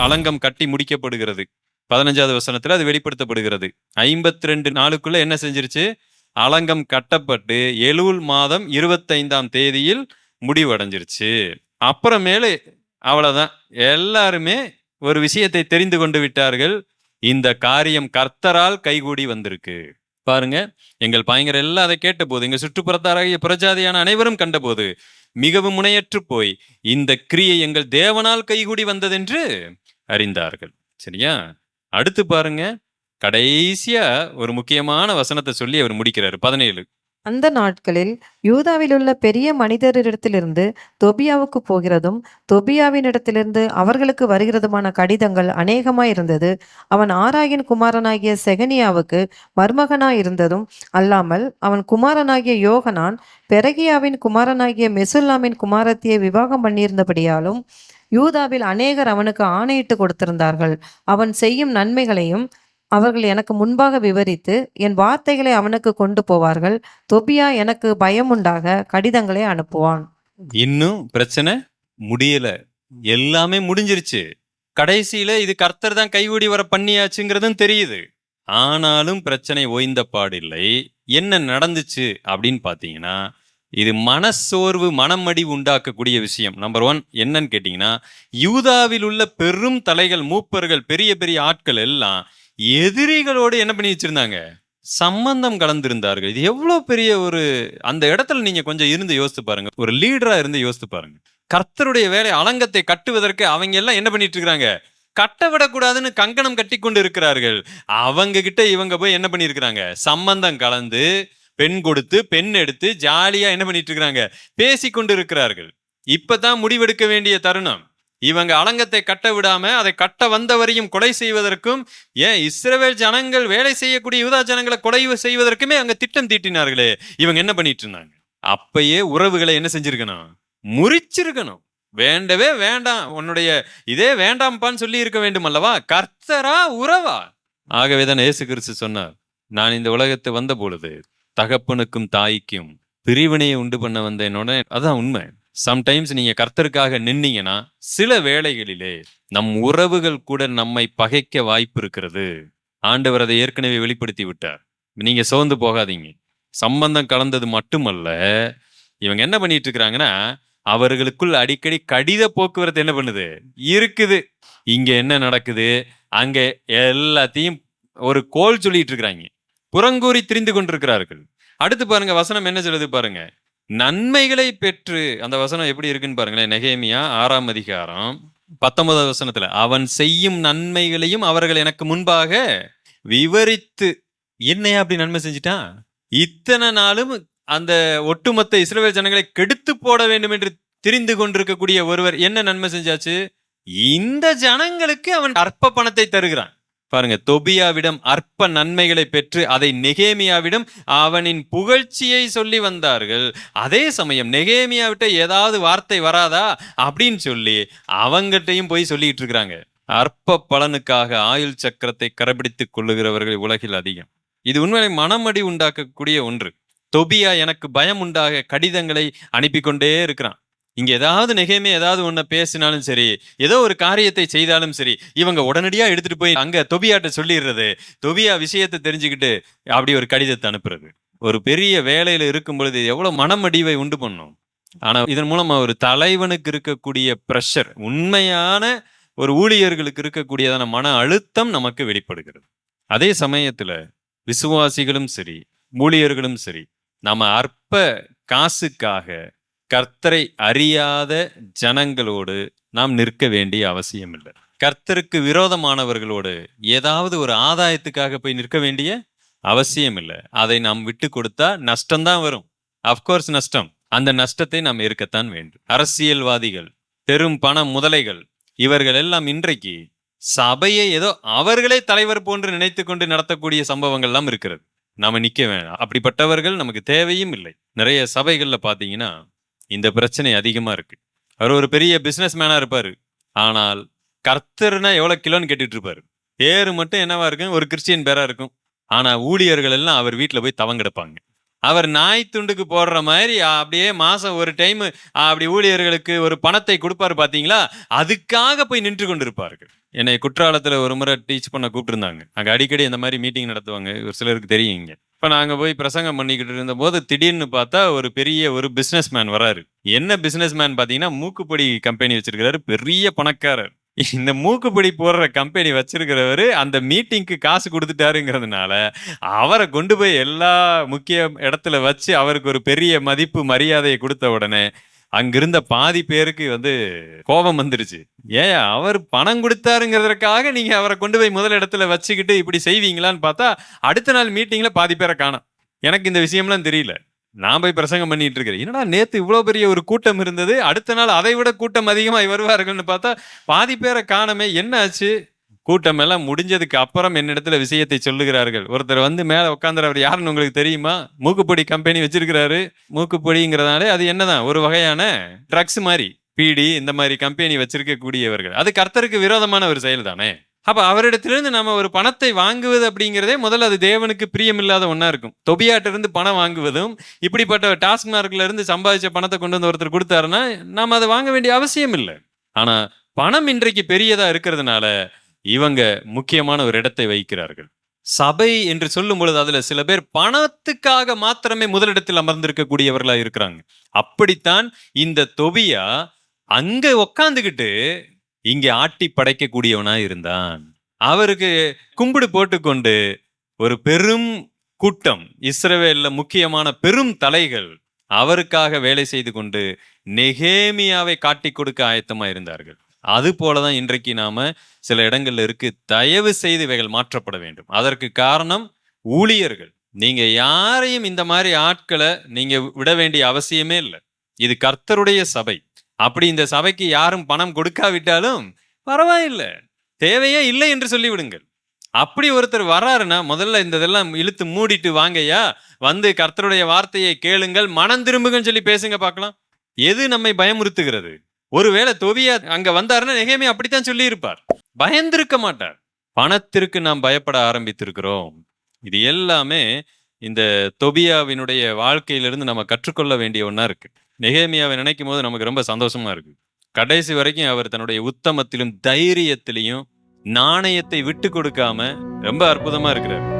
அலங்கம் கட்டி முடிக்கப்படுகிறது. பதினஞ்சாவது வசனத்துல அது வெளிப்படுத்தப்படுகிறது. ஐம்பத்தி ரெண்டு நாளுக்குள்ள என்ன செஞ்சிருச்சு? அலங்கம் கட்டப்பட்டு எழுல் மாதம் இருபத்தைந்தாம் தேதியில் முடிவடைஞ்சிருச்சு. அப்புறமேலு அவ்வளவுதான். எல்லாருமே ஒரு விஷயத்தை தெரிந்து கொண்டு விட்டார்கள். இந்த காரியம் கர்த்தரால் கைகூடி வந்திருக்கு. பாருங்க எங்கள் பயங்கர எல்லாம் அதை கேட்டபோது எங்கள் சுற்றுப்புறத்தாராகிய பிரஜாதியான அனைவரும் கண்டபோது மிகவும் முனையற்று போய் இந்த கிரியை எங்கள் தேவனால் கைகூடி வந்ததென்று அறிந்தார்கள். சரியா? அடுத்து பாருங்க. கடைசியா ஒரு முக்கியமான வசனத்தை சொல்லி அவர் முடிக்கிறாரு. பதினேழு. அந்த நாட்களில் யூதாவிலுள்ள பெரிய மனிதரிடத்திலிருந்து தொபியாவுக்கு போகிறதும் தொபியாவினிடத்திலிருந்து அவர்களுக்கு வருகிறதுமான கடிதங்கள் அநேகமாயிருந்தது அவன் ஆராயின் குமாரனாகிய செகனியாவுக்கு மருமகனாயிருந்ததும் அல்லாமல் அவன் குமாரனாகிய யோகனான் பெரகியாவின் குமாரனாகிய மெசுல்லாமின் குமாரத்தியை விவாகம் பண்ணியிருந்தபடியாலும் யூதாவில் அநேகர் அவனுக்கு ஆணையிட்டு கொடுத்திருந்தார்கள். அவன் செய்யும் நன்மைகளையும் அவர்கள் எனக்கு முன்பாக விவரித்து என் வார்த்தைகளை அவனுக்கு கொண்டு போவார்கள். தொபியா எனக்கு பயமுண்டாக கடிதங்களை அனுப்புவான். இன்னும் பிரச்சனை முடியல. எல்லாமே முடிஞ்சிருச்சு. கடைசியில இது கர்த்தர் தான் கைகூடி வர பண்ணியாச்சுங்கிறதும் தெரியுது. ஆனாலும் பிரச்சனை ஓய்ந்த பாடில்லை. என்ன நடந்துச்சு அப்படின்னு பாத்தீங்கன்னா இது மனசோர்வு மனமடி உண்டாக்கக்கூடிய விஷயம். நம்பர் ஒன் என்னன்னு கேட்டிங்கன்னா யூதாவில் உள்ள பெரும் தலைகள் மூப்பர்கள் பெரிய பெரிய ஆட்கள் எல்லாம் எதிரிகளோடு என்ன பண்ணி வச்சுருந்தாங்க? சம்பந்தம் கலந்திருந்தார்கள். இது எவ்வளோ பெரிய ஒரு அந்த இடத்துல நீங்கள் கொஞ்சம் இருந்து யோசித்து பாருங்கள் ஒரு லீடராக இருந்து யோசித்து பாருங்கள் கர்த்தருடைய வேலை அலங்கத்தை கட்டுவதற்கு அவங்க எல்லாம் என்ன பண்ணிட்டு இருக்கிறாங்க? கட்ட விடக்கூடாதுன்னு கங்கணம் கட்டி கொண்டு இருக்கிறார்கள். அவங்க கிட்ட இவங்க போய் என்ன பண்ணியிருக்கிறாங்க? சம்பந்தம் கலந்து பெண் கொடுத்து பெண் எடுத்து ஜாலியா என்ன பண்ணிட்டு இருக்கிறாங்க பேசி கொண்டு இருக்கிறார்கள் இப்பதான் முடிவெடுக்க வேண்டிய தருணம். இவங்க அலங்கத்தை கட்ட விடாம அதை கட்ட வந்தவரையும் கொலை செய்வதற்கும் ஏன் இஸ்ரவேல் ஜனங்கள் வேலை செய்யக்கூடிய யூதா ஜனங்களை கொலை செய்வதற்குமே அங்க திட்டம் தீட்டினார்களே. இவங்க என்ன பண்ணிட்டு இருந்தாங்க அப்பயே உறவுகளை என்ன செஞ்சிருக்கணும்? முறிச்சிருக்கணும். வேண்டவே வேண்டாம். உன்னுடைய இதே வேண்டாம்ப்பான்னு சொல்லி இருக்க வேண்டும் அல்லவா? கர்த்தரா உறவா? ஆகவே தான் இயேசு கிறிஸ்து சொன்னார் நான் இந்த உலகத்தை வந்த பொழுது தகப்பனுக்கும் தாய்க்கும் பிரிவினையை உண்டு பண்ண வந்த என்னோட அதான் உண்மை. சம்டைம்ஸ் நீங்க கர்த்தருக்காக நின்னீங்கன்னா சில வேளைகளிலே நம் உறவுகள் கூட நம்மை பகைக்க வாய்ப்பு இருக்கிறது. ஆண்டவர் அதை ஏற்கனவே வெளிப்படுத்தி விட்டார். நீங்க சோர்ந்து போகாதீங்க. சம்பந்தம் கலந்தது மட்டுமல்ல இவங்க என்ன பண்ணிட்டு இருக்கிறாங்கன்னா அவர்களுக்குள் அடிக்கடி கடித போக்குவரத்து என்ன பண்ணுது? இருக்குது. இங்க என்ன நடக்குது? அங்க எல்லாத்தையும் ஒரு கோல் சொல்லிட்டு இருக்கிறாங்க புறங்கூறி திரிந்து கொண்டிருக்கிறார்கள். அடுத்து பாருங்க வசனம் என்ன சொல்லுது பாருங்க. நன்மைகளை பெற்று அந்த வசனம் எப்படி இருக்குன்னு பாருங்களேன். நெகேமியா ஆறாம் அதிகாரம் பத்தொன்பதாவது வசனத்துல அவன் செய்யும் நன்மைகளையும் அவர்கள் எனக்கு முன்பாக விவரித்து என்னையா அப்படி நன்மை செஞ்சிட்டான் இத்தனை நாளும் அந்த ஒட்டுமொத்த இஸ்ரேல் ஜனங்களை கெடுத்து போட வேண்டும் என்று திரிந்து கொண்டிருக்கக்கூடிய ஒருவர் என்ன நன்மை செஞ்சாச்சு? இந்த ஜனங்களுக்கு அவன் அற்ப பணத்தை தருகிறான். பாருங்க தொபியாவிடம் அற்ப நன்மைகளை பெற்று அதை நெகேமியாவிடம் அவனின் புகழ்ச்சியை சொல்லி வந்தார்கள். அதே சமயம் நெகேமியாவிட்ட ஏதாவது வார்த்தை வராதா? அப்படின்னு சொல்லி அவங்ககிட்டயும் போய் சொல்லிட்டு இருக்கிறாங்க. அற்ப பலனுக்காக ஆயுள் சக்கரத்தை கடைபிடித்துக் கொள்ளுகிறவர்கள் உலகில் அதிகம். இது உண்மையிலே மனமடி உண்டாக்கக்கூடிய ஒன்று. தொபியா எனக்கு பயம் உண்டாக கடிதங்களை அனுப்பி கொண்டே இருக்கிறான். இங்கே ஏதாவது நெகைமே ஏதாவது ஒண்ண பேசினாலும் சரி ஏதோ ஒரு காரியத்தை செய்தாலும் சரி இவங்க உடனடியாக எடுத்துட்டு போய் அங்க தொபியாட்ட சொல்லிடுறது தொபியா விஷயத்தை தெரிஞ்சுக்கிட்டு அப்படி ஒரு கடிதத்தை அனுப்புறது. ஒரு பெரிய வேலையில இருக்கும் பொழுது எவ்வளோ எவ்வளவு மனமடிவை உண்டு பண்ணும். ஆனா இதன் மூலம் ஒரு தலைவனுக்கு இருக்கக்கூடிய ப்ரெஷர் உண்மையான ஒரு ஊழியர்களுக்கு இருக்கக்கூடியதான மன அழுத்தம் நமக்கு வெளிப்படுகிறது. அதே சமயத்துல விசுவாசிகளும் சரி ஊழியர்களும் சரி நம்ம அற்ப காசுக்காக கர்த்தரை அறியாத ஜனங்களோடு நாம் நிற்க வேண்டிய அவசியம் இல்லை கர்த்தருக்கு விரோதமானவர்களோடு ஏதாவது ஒரு ஆதாயத்துக்காக போய் நிற்க வேண்டிய அவசியம் இல்லை அதை நாம் விட்டு கொடுத்தா நஷ்டம்தான் வரும். அஃப்கோர்ஸ் நஷ்டம். அந்த நஷ்டத்தை நாம் இருக்கத்தான் வேண்டும். அரசியல்வாதிகள் பெரும் பண முதலைகள் இவர்கள் எல்லாம் இன்றைக்கு சபையை ஏதோ அவர்களே தலைவர் போன்று நினைத்து கொண்டு நடத்தக்கூடிய சம்பவங்கள்லாம் இருக்கிறது. நாம நிக்க வேண்டாம் அப்படிப்பட்டவர்கள் நமக்கு தேவையும் இல்லை. நிறைய சபைகள்ல பாத்தீங்கன்னா இந்த பிரச்சனை அதிகமாக இருக்குது அவர் ஒரு பெரிய பிஸ்னஸ் மேனாக இருப்பார். ஆனால் கர்த்தர்னா எவ்வளோ கிலோன்னு கேட்டுட்டு இருப்பார். பேர் மட்டும் என்னவா இருக்கும்? ஒரு கிறிஸ்டியன் பேராக இருக்கும். ஆனால் ஊழியர்கள் எல்லாம் அவர் வீட்டில் போய் தவங்கெடுப்பாங்க அவர் நாய் துண்டுக்கு போடுற மாதிரி அப்படியே மாசம் ஒரு டைம் அப்படி ஊழியர்களுக்கு ஒரு பணத்தை கொடுப்பாரு பாத்தீங்களா? அதுக்காக போய் நின்று கொண்டிருப்பார்கள். என்னை குற்றாலத்துல ஒரு முறை டீச் பண்ண கூப்பிட்டுருந்தாங்க. அங்க அடிக்கடி இந்த மாதிரி மீட்டிங் நடத்துவாங்க. ஒரு சிலருக்கு தெரியுங்க இப்போ இப்ப நாங்க போய் பிரசங்கம் பண்ணிக்கிட்டு இருந்த போது திடீர்னு பார்த்தா ஒரு பெரிய ஒரு பிசினஸ் மேன் வராரு. என்ன பிசினஸ் மேன் பாத்தீங்கன்னா மூக்குப்பொடி கம்பெனி வச்சிருக்கிறாரு. பெரிய பணக்காரர். இந்த மூக்குப்பொடி போடுற கம்பெனி வச்சிருக்கிறவர் அந்த மீட்டிங்க்கு காசு கொடுத்துட்டாருங்கிறதுனால அவரை கொண்டு போய் எல்லா முக்கிய இடத்துல வச்சு அவருக்கு ஒரு பெரிய மதிப்பு மரியாதையை கொடுத்த உடனே அங்கிருந்த பாதி பேருக்கு வந்து கோபம் வந்துருச்சு. ஏன் அவர் பணம் கொடுத்தாருங்கிறதுக்காக நீங்க அவரை கொண்டு போய் முதல் இடத்துல வச்சுக்கிட்டு இப்படி செய்வீங்களான்னு பார்த்தா அடுத்த நாள் மீட்டிங்ல பாதி பேரை காணோம். எனக்கு இந்த விஷயம்லாம் தெரியல. நான் போய் பிரசங்கம் பண்ணிட்டு இருக்கிறேன் என்னடா நேத்து இவ்வளவு பெரிய ஒரு கூட்டம் இருந்தது அடுத்த நாள் அதை விட கூட்டம் அதிகமாய் வருவார்கள்னு பார்த்தா பாதி பேரை காணமே என்ன ஆச்சு? கூட்டம் எல்லாம் முடிஞ்சதுக்கு அப்புறம் என்னிடத்துல விஷயத்தை சொல்லுகிறார்கள். ஒருத்தர் வந்து மேல உட்காந்துறவர் யாருன்னு உங்களுக்கு தெரியுமா? மூக்குப்பொடி கம்பெனி வச்சிருக்கிறாரு. மூக்குப்பொடிங்கிறதுனாலே அது என்னதான் ஒரு வகையான ட்ரக்ஸ் மாதிரி பீடி இந்த மாதிரி கம்பெனி வச்சிருக்க கூடியவர்கள் அது கர்த்தருக்கு விரோதமான ஒரு செயல் தானே அப்போ அவரிடத்திலிருந்து நம்ம ஒரு பணத்தை வாங்குவது அப்படிங்கிறதே முதல்ல அது தேவனுக்கு பிரியமில்லாத ஒன்றா இருக்கும். தொபியாட்டிலிருந்து பணம் வாங்குவதும் இப்படிப்பட்ட டாஸ்மார்க்லேருந்து சம்பாதிச்ச பணத்தை கொண்டு வந்து ஒருத்தர் கொடுத்தாருன்னா நாம் அதை வாங்க வேண்டிய அவசியம் இல்லை. ஆனால் பணம் இன்றைக்கு பெரியதாக இருக்கிறதுனால இவங்க முக்கியமான ஒரு இடத்தை வைக்கிறார்கள். சபை என்று சொல்லும் பொழுது அதில் சில பேர் பணத்துக்காக மாத்திரமே முதலிடத்தில் அமர்ந்திருக்கக்கூடியவர்களாக இருக்கிறாங்க. அப்படித்தான் இந்த தொபியா அங்கே உக்காந்துக்கிட்டு இங்கே ஆட்டி படைக்கக்கூடியவனா இருந்தான். அவருக்கு கும்பிடு போட்டுக்கொண்டு ஒரு பெரும் கூட்டம் இஸ்ரவேல்ல முக்கியமான பெரும் தலைகள் அவருக்காக வேலை செய்து கொண்டு நெகேமியாவை காட்டி கொடுக்க ஆயத்தமா இருந்தார்கள். அது போலதான் இன்றைக்கு நாம சில இடங்கள்ல இருக்கு தயவு செய்து இவைகள் மாற்றப்பட வேண்டும். அதற்கு காரணம் ஊழியர்கள். நீங்க யாரையும் இந்த மாதிரி ஆட்களை நீங்க விட வேண்டிய அவசியமே இல்லை. இது கர்த்தருடைய சபை. அப்படி இந்த சபைக்கு யாரும் பணம் கொடுக்காவிட்டாலும் பரவாயில்லை. தேவையே இல்லை என்று சொல்லிவிடுங்கள். அப்படி ஒருத்தர் வராருன்னா முதல்ல இந்த இதெல்லாம் இழுத்து மூடிட்டு வாங்கய்யா வந்து கர்த்தருடைய வார்த்தையை கேளுங்கள் மனம் திரும்புங்கன்னு சொல்லி பேசுங்க பார்க்கலாம். எது நம்மை பயமுறுத்துகிறது? ஒருவேளை தொவியா அங்க வந்தாருன்னா நெகேமே அப்படித்தான் சொல்லி இருப்பார் பயந்திருக்க மாட்டார். பணத்திற்கு நாம் பயப்பட ஆரம்பித்திருக்கிறோம். இது எல்லாமே இந்த தொபியாவினுடைய வாழ்க்கையிலிருந்து நம்ம கற்றுக்கொள்ள வேண்டிய ஒன்றா இருக்கு. நெகேமியாவை நினைக்கும் போது நமக்கு ரொம்ப சந்தோஷமா இருக்கு. கடைசி வரைக்கும் அவர் தன்னுடைய உத்தமத்திலும் தைரியத்திலையும் நாணயத்தை விட்டு கொடுக்காம ரொம்ப அற்புதமா இருக்கிறார்.